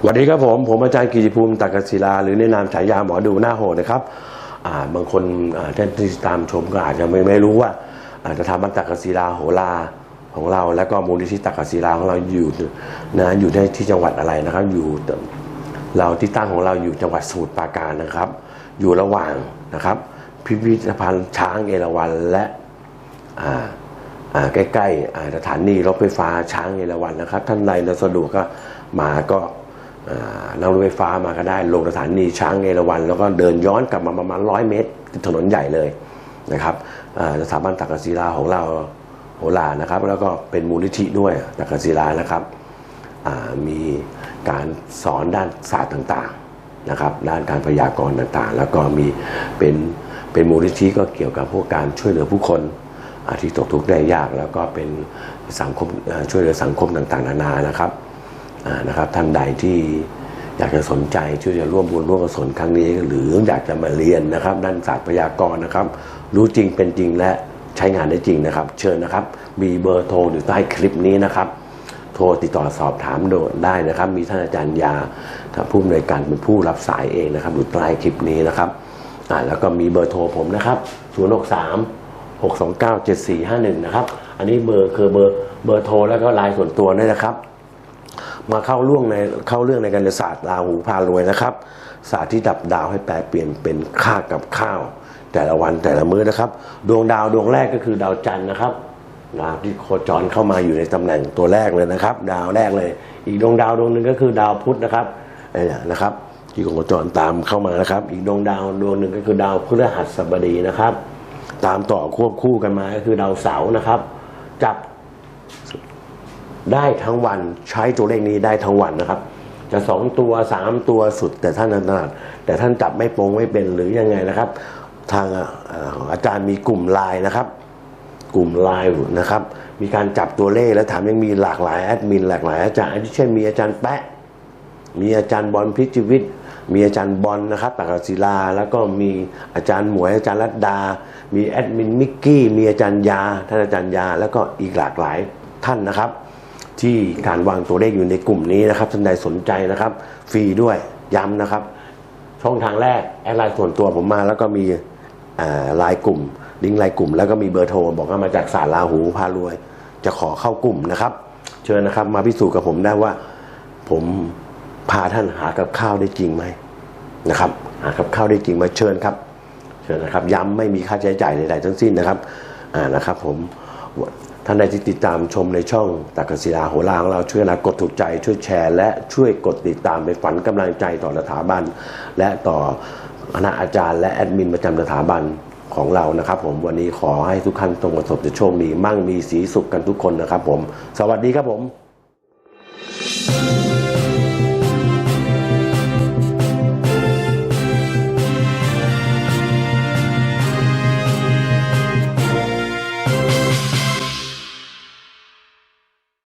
สวัสดีครับผมผมอาจารย์กิติภูมิตักกศิลา หรือในนามฉายาหมอดูหน้าโหดนะครับาบางคนท่านที่ตามชมก็อาจจะไม่ไม่รู้ว่าอาจจะทำบันตักกศิลาโหราของเรา แล้วก็มูลนิธิตักกศิลาของเราอยู่นะอยู่ในที่จังหวัดอะไรนะครับ อยู่เราที่ตั้งของเราอยู่จังหวัดสมุทรปราการนะครับ อยู่ระหว่างนะครับ พิพิธภัณฑ์ช้างเอราวัณและใกล้ๆอ่าสถานีรถไฟฟ้าช้างเอราวัณนะครับ ท่านใดเราสะดวกก็มาก็ นั่งรถไฟฟ้ามาก็ได้ลงสถานีช้างเอราวัณแล้วก็เดินย้อนกลับมาประมาณร้อยเมตรถนนใหญ่เลยนะครับสถาบันตักศิลาของเราโหรานะครับ แล้วก็เป็นมูลนิธิด้วยตักศิลานะครับมีการสอนด้านศาสตร์ต่างๆนะครับ ด้านการพยากรณ์ต่างๆ แล้วก็มีเป็นเป็นมูลนิธิก็เกี่ยวกับพวกการช่วยเหลือผู้คนที่ตกทุกข์ได้ยาก แล้วก็เป็นสังคมช่วยเหลือสังคมต่างๆ นานานะครับ นะครับท่านใดที่อยากจะสนใจช่วยจะร่วมบุญร่วมกุศลครั้งนี้ หรืออยากจะมาเรียนนะครับด้านศาสตร์พยากรณ์นะครับ รู้จริงเป็นจริงและใช้งานได้จริงนะครับ เชิญนะครับ มีเบอร์โทรอยู่ใต้คลิปนี้นะครับ โทรติดต่อสอบถามโดได้นะครับ มีท่านอาจารย์ยาท่านผู้อำนวยการเป็นผู้รับสายเองนะครับอยู่ใต้คลิปนี้นะครับอ่าแล้วก็มีเบอร์โทรผมนะครับ0 6 3 6297451 นะครับ อันนี้เบอร์คือเบอร์เบอร์โทรแล้วก็ไลน์ส่วนตัวด้วยนะครับ มาเข้าเรื่องในเข้าเรื่องในการศาสตร์ราหูพารวยนะครับศาสตร์ที่ดับดาวให้แปลเปลี่ยนเป็นค่ากับข้าว แต่ละวันแต่ละมื้อนะครับ ดวงดาวดวงแรกก็คือดาวจันทร์นะครับดาวที่โคจรเข้ามาอยู่ในตำแหน่งตัวแรกเลยนะครับ ดาวแรกเลย อีกดวงดาวดวงหนึ่งก็คือดาวพุธนะครับเนี่ยนะครับ ที่โคจรตามเข้ามานะครับ อีกดวงดาวดวงหนึ่งก็คือดาวพฤหัสบดีนะครับ ตามต่อควบคู่กันมาก็คือดาวเสาร์นะครับ จับ ได้ทั้งวันใช้ตัวเลขนี้ได้ทั้งวันนะครับ จะสองตัวสามตัวสุดแต่ท่านถนัดแต่ท่านจับไม่ปงไม่เป็นหรือยังไงนะครับ ทางเอ่อาจารย์มีกลุ่มไลน์นะครับ กลุ่มไลน์นะครับ มีการจับตัวเลขแล้วถามยังมีหลากหลายแอดมินหลากหลายอาจารย์อาทิเช่นมีอาจารย์แปะมีอาจารย์บอลพิจิวิทย์มีอาจารย์บอลนะครับตักกศิลา แล้วก็มีอาจารย์หมวยอาจารย์รัตดา มีแอดมินมิกกี้ มีอาจารย์ยา ท่านอาจารย์ยา แล้วก็อีกหลากหลายท่านนะครับ ที่การวางตัวเลขอยู่ในกลุ่มนี้นะครับท่านใดสนใจนะครับ ฟรีด้วยย้ำนะครับ ช่องทางแรกแอดไลน์ส่วนตัวผมมาแล้วก็มีอ่าไลน์กลุ่มลิงก์ไลน์กลุ่ม แล้วก็มีเบอร์โทรบอกว่ามาจากสารลาหูพารวย จะขอเข้ากลุ่มนะครับ เชิญนะครับ มาพิสูจน์กับผมได้ว่า ผมพาท่านหากับข้าวได้จริงไหมนะครับ หากับข้าวได้จริงไหมเชิญครับ เชิญนะครับ ย้ำไม่มีค่าใช้จ่ายใดๆทั้งสิ้นนะครับอ่านะครับ ผม ท่านใดที่ติดตามชมในช่องตักกศิลาโหราของเราช่วยนะกดถูกใจช่วยแชร์ และช่วยกดติดตามไปฝันกำลังใจต่อสถาบัน และต่อคณะอาจารย์และแอดมินประจำสถาบันของเรานะครับ ผมวันนี้ขอให้ทุกท่านจงประสบแต่โชคดีมั่งมีสีสุขกันทุกคนนะครับ ผม สวัสดีครับผม